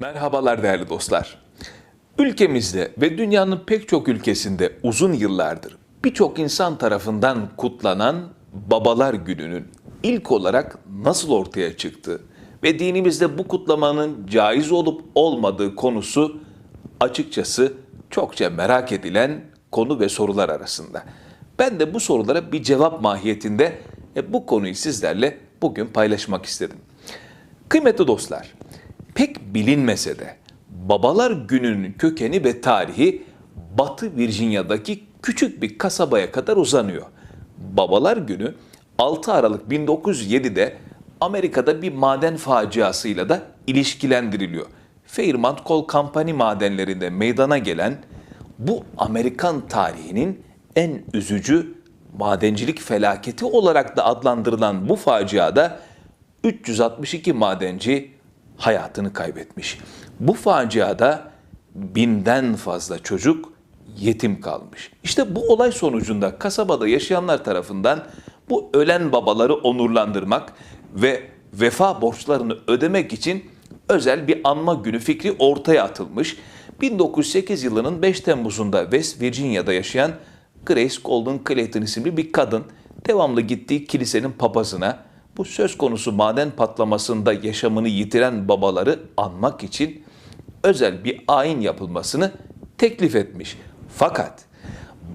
Merhabalar değerli dostlar. Ülkemizde ve dünyanın pek çok ülkesinde uzun yıllardır birçok insan tarafından kutlanan Babalar Günü'nün ilk olarak nasıl ortaya çıktı ve dinimizde bu kutlamanın caiz olup olmadığı konusu açıkçası çokça merak edilen konu ve sorular arasında. Ben de bu sorulara bir cevap mahiyetinde e, bu konuyu sizlerle bugün paylaşmak istedim. Kıymetli dostlar, pek bilinmese de Babalar Günü'nün kökeni ve tarihi Batı Virginia'daki küçük bir kasabaya kadar uzanıyor. Babalar Günü 6 Aralık 1907'de Amerika'da bir maden faciasıyla da ilişkilendiriliyor. Fairmont Coal Company madenlerinde meydana gelen bu Amerikan tarihinin en üzücü madencilik felaketi olarak da adlandırılan bu faciada 362 madenci hayatını kaybetmiş. Bu faciada binden fazla çocuk yetim kalmış. İşte bu olay sonucunda kasabada yaşayanlar tarafından bu ölen babaları onurlandırmak ve vefa borçlarını ödemek için özel bir anma günü fikri ortaya atılmış. 1908 yılının 5 Temmuz'unda West Virginia'da yaşayan Grace Golden Clayton isimli bir kadın devamlı gittiği kilisenin papazına bu söz konusu maden patlamasında yaşamını yitiren babaları anmak için özel bir ayin yapılmasını teklif etmiş. Fakat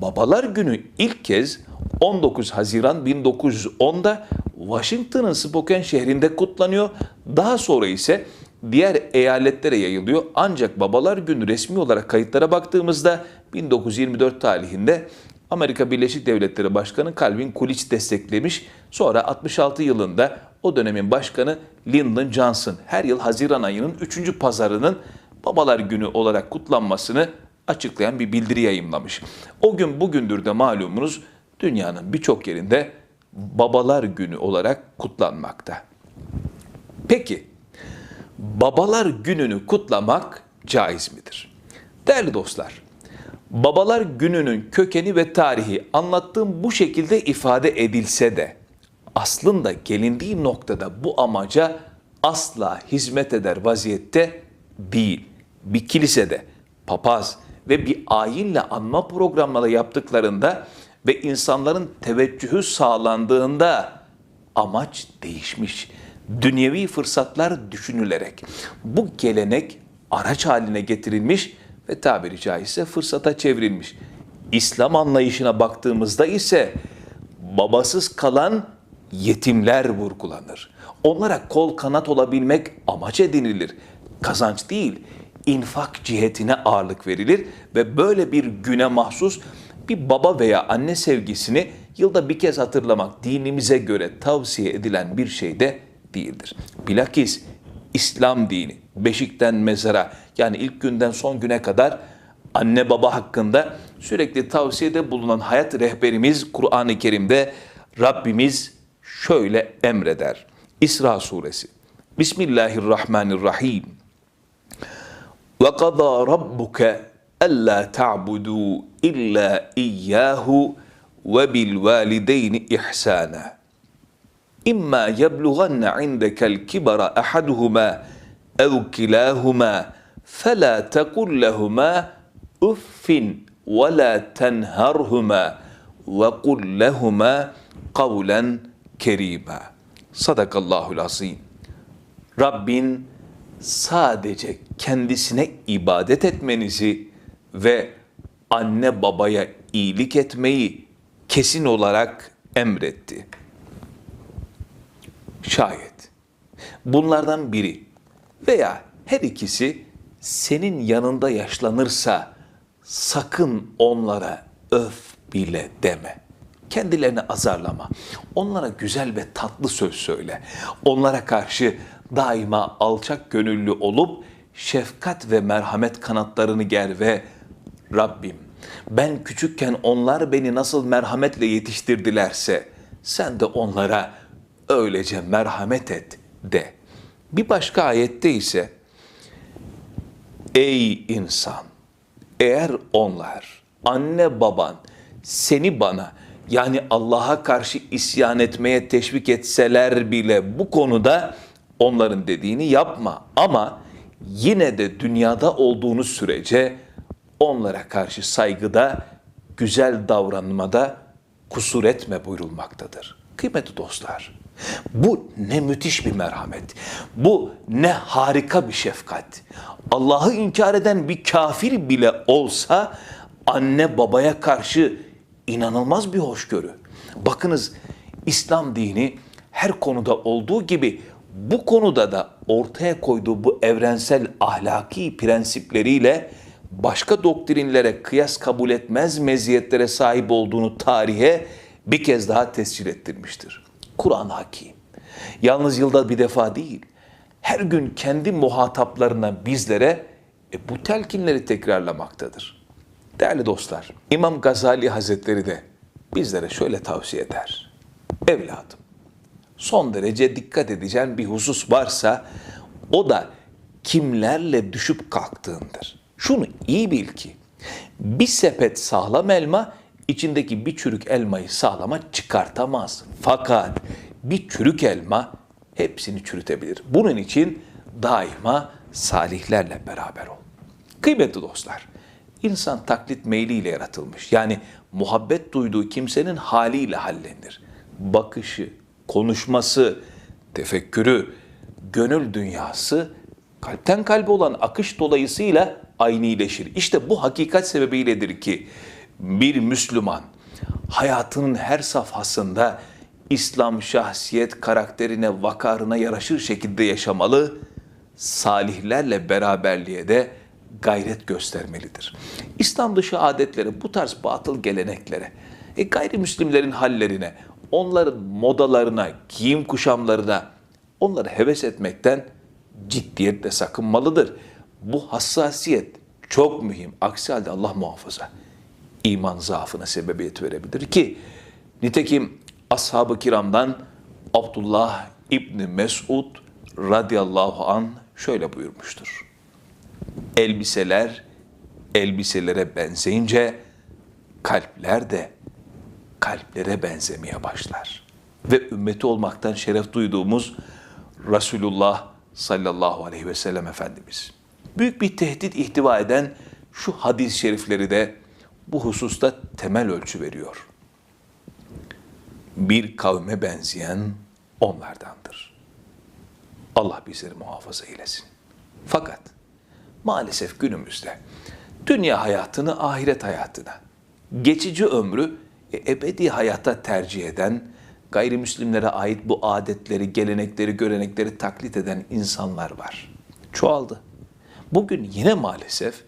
Babalar Günü ilk kez 19 Haziran 1910'da Washington'ın Spokane şehrinde kutlanıyor. Daha sonra ise diğer eyaletlere yayılıyor. Ancak Babalar Günü resmi olarak kayıtlara baktığımızda 1924 tarihinde Amerika Birleşik Devletleri Başkanı Calvin Coolidge desteklemiş. Sonra 66 yılında o dönemin başkanı Lyndon Johnson her yıl Haziran ayının 3. pazarının Babalar Günü olarak kutlanmasını açıklayan bir bildiri yayımlamış. O gün bugündür de malumunuz dünyanın birçok yerinde Babalar Günü olarak kutlanmakta. Peki Babalar Günü'nü kutlamak caiz midir? Değerli dostlar, Babalar Günü'nün kökeni ve tarihi anlattığım bu şekilde ifade edilse de aslında gelindiği noktada bu amaca asla hizmet eder vaziyette değil. Bir kilisede papaz ve bir ayinle anma programları yaptıklarında ve insanların teveccühü sağlandığında amaç değişmiş. Dünyevi fırsatlar düşünülerek bu gelenek araç haline getirilmiş ve tabiri caizse fırsata çevrilmiş. İslam anlayışına baktığımızda ise babasız kalan yetimler vurgulanır. Onlara kol kanat olabilmek amaç edinilir. Kazanç değil, infak cihetine ağırlık verilir ve böyle bir güne mahsus bir baba veya anne sevgisini yılda bir kez hatırlamak dinimize göre tavsiye edilen bir şey de değildir. Bilakis İslam dini beşikten mezara yani ilk günden son güne kadar anne baba hakkında sürekli tavsiyede bulunan hayat rehberimiz Kur'an-ı Kerim'de Rabbimiz şöyle emreder. İsra suresi. Bismillahirrahmanirrahim. Ve qada rabbuke alla ta'budu illa iyyahu ve bil valideyni ihsana. İmma yeblughanna indekel kibara ahaduhuma ev kilahuma fela tekul lehuma uffin ve la tenharhuma ve kul lehuma kavlen kerima. Sadakallahul azim. Rabbin sadece kendisine ibadet etmenizi ve anne babaya iyilik etmeyi kesin olarak emretti. Şayet bunlardan biri veya her ikisi senin yanında yaşlanırsa sakın onlara öf bile deme. Kendilerini azarlama. Onlara güzel ve tatlı söz söyle. Onlara karşı daima alçak gönüllü olup şefkat ve merhamet kanatlarını ger ve Rabbim ben küçükken onlar beni nasıl merhametle yetiştirdilerse sen de onlara öylece merhamet et de. Bir başka ayette ise Ey insan! Eğer onlar, anne baban seni bana yani Allah'a karşı isyan etmeye teşvik etseler bile bu konuda onların dediğini yapma. Ama yine de dünyada olduğunuz sürece onlara karşı saygıda, güzel davranmada kusur etme buyurulmaktadır. Kıymetli dostlar, bu ne müthiş bir merhamet. Bu ne harika bir şefkat. Allah'ı inkar eden bir kafir bile olsa anne babaya karşı inanılmaz bir hoşgörü. Bakınız İslam dini her konuda olduğu gibi bu konuda da ortaya koyduğu bu evrensel ahlaki prensipleriyle başka doktrinlere kıyas kabul etmez meziyetlere sahip olduğunu tarihe bir kez daha tescil ettirmiştir. Kur'an hakim. Yalnız yılda bir defa değil, her gün kendi muhataplarına bizlere e, bu telkinleri tekrarlamaktadır. Değerli dostlar, İmam Gazali Hazretleri de bizlere şöyle tavsiye eder. Evladım, son derece dikkat edeceğin bir husus varsa o da kimlerle düşüp kalktığındır. Şunu iyi bil ki bir sepet sağlam elma içindeki bir çürük elmayı sağlama çıkartamaz. Fakat bir çürük elma hepsini çürütebilir. Bunun için daima salihlerle beraber ol. Kıymetli dostlar, insan taklit meyliyle yaratılmış. Yani muhabbet duyduğu kimsenin haliyle hallenir. Bakışı, konuşması, tefekkürü, gönül dünyası kalpten kalbe olan akış dolayısıyla aynileşir. İşte bu hakikat sebebiyledir ki bir Müslüman hayatının her safhasında İslam şahsiyet karakterine, vakarına yaraşır şekilde yaşamalı, salihlerle beraberliğe de gayret göstermelidir. İslam dışı adetlere, bu tarz batıl geleneklere, e, gayrimüslimlerin hallerine, onların modalarına, giyim kuşamlarına, onları heves etmekten ciddiyetle sakınmalıdır. Bu hassasiyet çok mühim. Aksi halde Allah muhafaza iman zaafına sebebiyet verebilir ki nitekim ashab-ı kiramdan Abdullah İbni Mesud radıyallahu an şöyle buyurmuştur. Elbiseler elbiselere benzeyince kalpler de kalplere benzemeye başlar. Ve ümmeti olmaktan şeref duyduğumuz Resulullah sallallahu aleyhi ve sellem Efendimiz. Büyük bir tehdit ihtiva eden şu hadis-i şerifleri de bu hususta temel ölçü veriyor. Bir kavme benzeyen onlardandır. Allah bizleri muhafaza eylesin. Fakat maalesef günümüzde dünya hayatını ahiret hayatına, geçici ömrü e, ebedi hayata tercih eden, gayrimüslimlere ait bu adetleri, gelenekleri, görenekleri taklit eden insanlar var. Çoğaldı. Bugün yine maalesef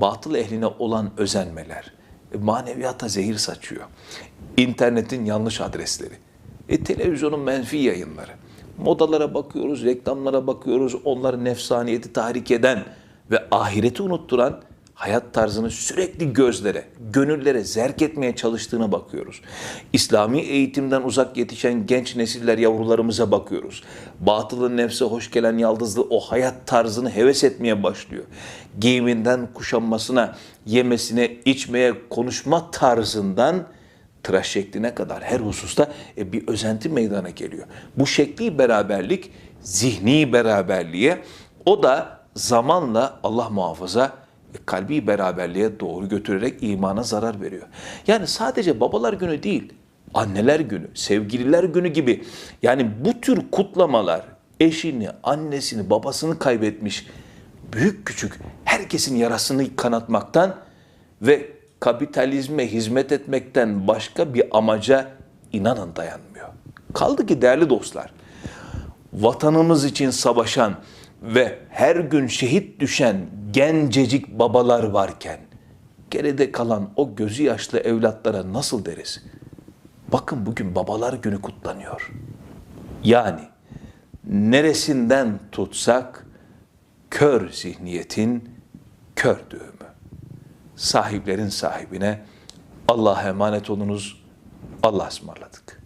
batıl ehline olan özenmeler, e, maneviyata zehir saçıyor. İnternetin yanlış adresleri, e, televizyonun menfi yayınları, modalara bakıyoruz, reklamlara bakıyoruz, onların nefsaniyeti tahrik eden ve ahireti unutturan hayat tarzını sürekli gözlere, gönüllere zerk etmeye çalıştığına bakıyoruz. İslami eğitimden uzak yetişen genç nesiller yavrularımıza bakıyoruz. Batılın nefse hoş gelen yaldızlı o hayat tarzını heves etmeye başlıyor. Giyiminden kuşanmasına, yemesine, içmeye, konuşma tarzından tıraş şekline kadar her hususta e, bir özenti meydana geliyor. Bu şekli beraberlik zihni beraberliğe o da zamanla Allah muhafaza kalbi beraberliğe doğru götürerek imana zarar veriyor. Yani sadece babalar günü değil, anneler günü, sevgililer günü gibi yani bu tür kutlamalar eşini, annesini, babasını kaybetmiş büyük küçük herkesin yarasını kanatmaktan ve kapitalizme hizmet etmekten başka bir amaca inanın dayanmıyor. Kaldı ki değerli dostlar, vatanımız için savaşan ve her gün şehit düşen gencecik babalar varken geride kalan o gözü yaşlı evlatlara nasıl deriz? Bakın bugün babalar günü kutlanıyor. Yani neresinden tutsak kör zihniyetin kör düğümü. Sahiplerin sahibine Allah'a emanet olunuz. Allah ısmarladık.